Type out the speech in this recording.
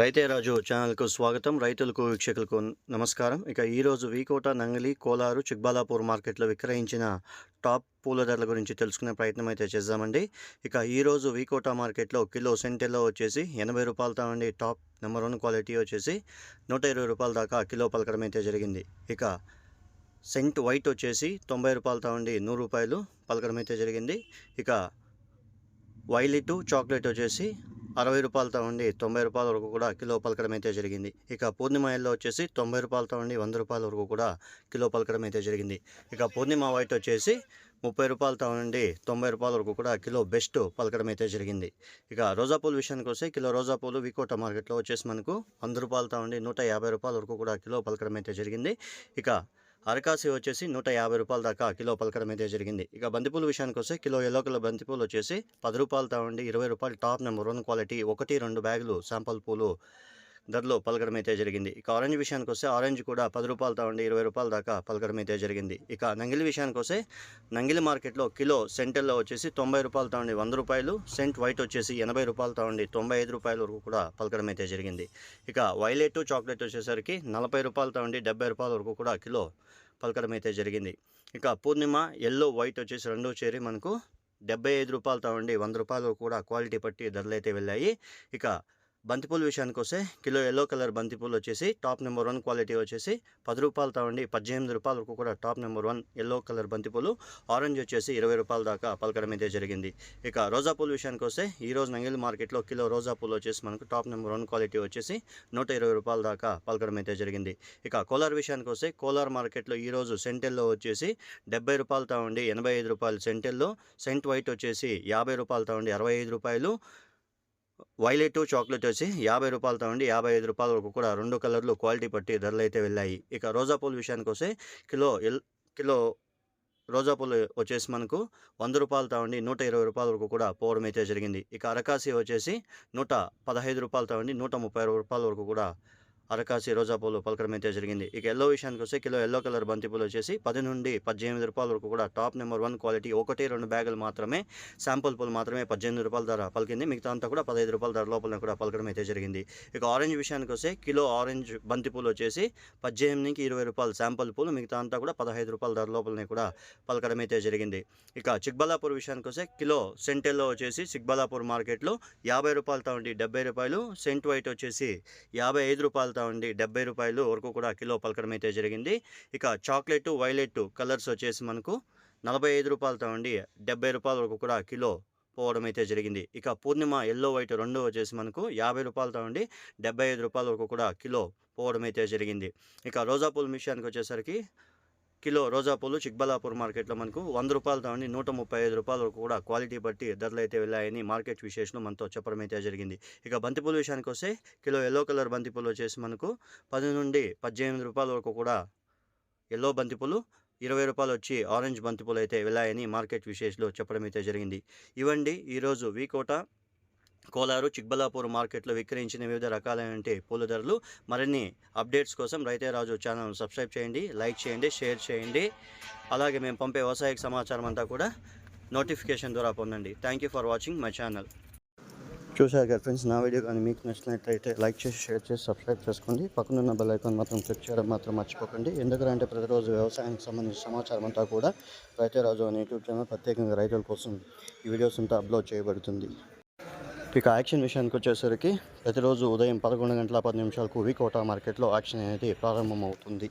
రైతే రాజు ఛానల్కు స్వాగతం. రైతులకు వీక్షకులకు నమస్కారం. ఇక ఈరోజు వీకోట నంగలి కోలారు చిక్బాలాపూర్ మార్కెట్లో విక్రయించిన టాప్ పూల ధరల గురించి తెలుసుకునే ప్రయత్నం అయితే చేద్దామండి. ఇక ఈరోజు వీకోట మార్కెట్లో కిలో సెంటెల్లో వచ్చేసి ఎనభై రూపాయలతో ఉండి టాప్ నెంబర్ వన్ క్వాలిటీ వచ్చేసి నూట ఇరవై రూపాయల దాకా కిలో పలకడం అయితే జరిగింది. ఇక సెంట్ వైట్ వచ్చేసి తొంభై రూపాయలతో ఉండి నూరు రూపాయలు పలకడం అయితే జరిగింది. ఇక వైలెట్ చాక్లెట్ వచ్చేసి అరవై రూపాయలతో ఉండి తొంభై రూపాయల వరకు కూడా కిలో పలకడం అయితే జరిగింది. ఇక పూర్ణిమ ఎల్లో వచ్చేసి తొంభై రూపాయలతో ఉండి వంద రూపాయల వరకు కూడా కిలో పలకడం అయితే జరిగింది. ఇక పూర్ణిమ వైట్ వచ్చేసి ముప్పై రూపాయలతో నుండి తొంభై రూపాయల వరకు కూడా కిలో బెస్ట్ పలకడం అయితే జరిగింది. ఇక రోజా పూలు విషయానికి వస్తే కిలో రోజా పూలు వికోట మార్కెట్లో వచ్చేసి మనకు వంద రూపాయలతో ఉండి నూట యాభై రూపాయల వరకు కూడా కిలో పలకడం అయితే జరిగింది. ఇక అరకాసి వచ్చేసి నూట యాభై రూపాయల దాకా కిలో పలకడం అయితే జరిగింది. ఇక బంతిపూల విషయానికి వస్తే కిలో ఎల్లో కలర్ బంతిపూలు వచ్చేసి పది రూపాయలతో ఉండి ఇరవై రూపాయలు టాప్ నెంబర్ వన్ క్వాలిటీ ఒకటి రెండు బ్యాగులు శాంపల్ పూలు ధరలో పలకడమైతే జరిగింది. ఇక ఆరెంజ్ విషయానికి వస్తే ఆరెంజ్ కూడా పది రూపాయలతో ఉండి ఇరవై రూపాయల దాకా పలకడమైతే జరిగింది. ఇక నంగిలి విషయానికి వస్తే నంగిలి మార్కెట్లో కిలో సెంటెల్లో వచ్చేసి తొంభై రూపాయలతో ఉండి వంద రూపాయలు సెంట్ వైట్ వచ్చేసి ఎనభై రూపాయలతో ఉండి తొంభై ఐదు రూపాయల వరకు కూడా పలకడమైతే జరిగింది. ఇక వైలెట్ చాక్లెట్ వచ్చేసరికి నలభై రూపాయలతో ఉండి డెబ్బై రూపాయల వరకు కూడా కిలో పలకడం అయితే జరిగింది. ఇక పూర్ణిమ ఎల్లో వైట్ వచ్చేసి రెండు చేరి మనకు డెబ్బై ఐదు రూపాయలతో ఉండి వంద రూపాయలు కూడా క్వాలిటీ పట్టి ధరలు అయితే వెళ్ళాయి. ఇక బంతిపూల విషయానికి వస్తే కిలో ఎల్లో కలర్ బంతిపూలు వచ్చేసి టాప్ నెంబర్ వన్ క్వాలిటీ వచ్చేసి పది రూపాయలు తావండి పద్దెనిమిది రూపాయల వరకు కూడా top number one yellow colour బంతిపూలు. ఆరెంజ్ వచ్చేసి ఇరవై రూపాయల దాకా పలకడం అయితే జరిగింది. ఇక రోజా పూల విషయానికి వస్తే ఈ రోజు నంగిలి మార్కెట్లో కిలో రోజా పూలు వచ్చేసి మనకు టాప్ నెంబర్ వన్ క్వాలిటీ వచ్చేసి నూట ఇరవై రూపాయల దాకా పలకడం అయితే జరిగింది. ఇక కోలార్ విషయానికి వస్తే కోలార్ మార్కెట్లో ఈరోజు సెంటెల్లో వచ్చేసి డెబ్బై రూపాయలు తావండి ఎనభై ఐదు రూపాయలు సెంటెల్లో. సెంట్ వైట్ వచ్చేసి యాభై రూపాయలు తావండి అరవై ఐదు రూపాయలు. వైలెట్ చాక్లెట్ వచ్చి యాభై రూపాయలతో ఉండి యాభై ఐదు రూపాయల వరకు కూడా రెండు కలర్లు క్వాలిటీ పట్టి ధరలు అయితే వెళ్ళాయి. ఇక రోజా పూల విషయానికి వస్తే కిలో ఎల్ కిలో రోజా పూలు వచ్చేసి మనకు వంద రూపాయలతో ఉండి నూట ఇరవై రూపాయల వరకు కూడా పోవడం అయితే జరిగింది. ఇక అరకాసి వచ్చేసి నూట పదహైదు రూపాయలతో ఉండి నూట ముప్పై రూపాయల వరకు కూడా అరకాసి రోజా పూలు పలకడం అయితే జరిగింది. ఇక ఎల్లో విషయానికి వస్తే కిలో ఎల్లో కలర్ బంతి పూలు వచ్చేసి పది నుండి పద్దెనిమిది రూపాయల వరకు కూడా టాప్ నెంబర్ వన్ క్వాలిటీ ఒకటి రెండు బ్యాగులు మాత్రమే శాంపుల్ పూలు మాత్రమే పద్దెనిమిది రూపాయల ధర పలికింది. మిగతా అంతా కూడా పదహైదు రూపాయల ధర లోపల కూడా పలకడం అయితే జరిగింది. ఇక ఆరెంజ్ విషయానికి వస్తే కిలో ఆరెంజ్ బంతిపూలు వచ్చేసి వచ్చేసి పద్దెనిమిదికి ఇరవై రూపాయలు శాంపుల్ పూలు మిగతా అంతా కూడా పదహైదు రూపాయల ధర లోపలనే కూడా పలకడం అయితే జరిగింది. ఇక చిక్బల్లాపూర్ విషయానికి వస్తే కిలో సెంటెల్లో వచ్చేసి చిక్బల్లాపూర్ మార్కెట్లో యాభై రూపాయలతో ఉండి డెబ్బై రూపాయలు సెంట్ వైట్ వచ్చేసి యాభై ఐదు రూపాయలతో ఉండి డెబ్బై రూపాయలు వరకు కూడా కిలో పలకడం అయితే జరిగింది. ఇక చాక్లెట్ వైలెట్ కలర్స్ వచ్చేసి మనకు నలభై ఐదు రూపాయలతో ఉండి డెబ్బై రూపాయల వరకు కూడా కిలో పోవడం అయితే జరిగింది. ఇక పూర్ణిమ ఎల్లో వైట్ రెండు వచ్చేసి మనకు యాభై రూపాయలతో ఉండి డెబ్బై ఐదు రూపాయల వరకు కూడా కిలో పోవడం అయితే జరిగింది. ఇక రోజా పూల విషయానికి వచ్చేసరికి కిలో రోజా పూలు చిక్బలాపూర్ మార్కెట్లో మనకు వంద రూపాయలతో అండి నూట ముప్పై ఐదు రూపాయల వరకు కూడా క్వాలిటీ బట్టి ధరలు అయితే వెళ్ళాయని మార్కెట్ విశేషం మనతో చెప్పడం అయితే జరిగింది. ఇక బంతిపూల విషయానికి వస్తే కిలో ఎల్లో కలర్ బంతిపూలు వచ్చేసి మనకు పది నుండి పద్దెనిమిది రూపాయల వరకు కూడా ఎల్లో బంతిపూలు ఇరవై రూపాయలు వచ్చి ఆరెంజ్ బంతిపూలు అయితే వెళ్ళాయని మార్కెట్ విశేషాలు చెప్పడం అయితే జరిగింది. ఇవండి ఈరోజు వీకోట కోలారు చిక్బలాపూర్ మార్కెట్లో విక్రయించిన వివిధ రకాలైన పూల ధరలు. మరిన్ని అప్డేట్స్ కోసం రైతే రాజు ఛానల్ సబ్స్క్రైబ్ చేయండి లైక్ చేయండి షేర్ చేయండి. అలాగే మేము పంపే వ్యవసాయ సమాచారం అంతా కూడా నోటిఫికేషన్ ద్వారా పొందండి. Thank you for watching my channel. చూశారు కదా ఫ్రెండ్స్ నా వీడియో కానీ మీకు నచ్చినట్లయితే లైక్ చేసి షేర్ చేసి సబ్స్క్రైబ్ చేసుకోండి. పక్కనున్న బెల్ ఐకాన్ మాత్రం క్లిక్ చేయడం మాత్రం మర్చిపోకండి. ఎందుకంటే ప్రతిరోజు వ్యవసాయానికి సంబంధించిన సమాచారం అంతా కూడా రైతే రాజు అనే యూట్యూబ్ ఛానల్ ప్రత్యేకంగా రైతుల కోసం ఈ వీడియోస్ అంతా అప్లోడ్ చేయబడుతుంది. ఇక యాక్షన్ విషయానికి వచ్చేసరికి ప్రతిరోజు ఉదయం పదకొండు గంటల పది నిమిషాలకు వికోట మార్కెట్లో యాక్షన్ అనేది ప్రారంభమవుతుంది.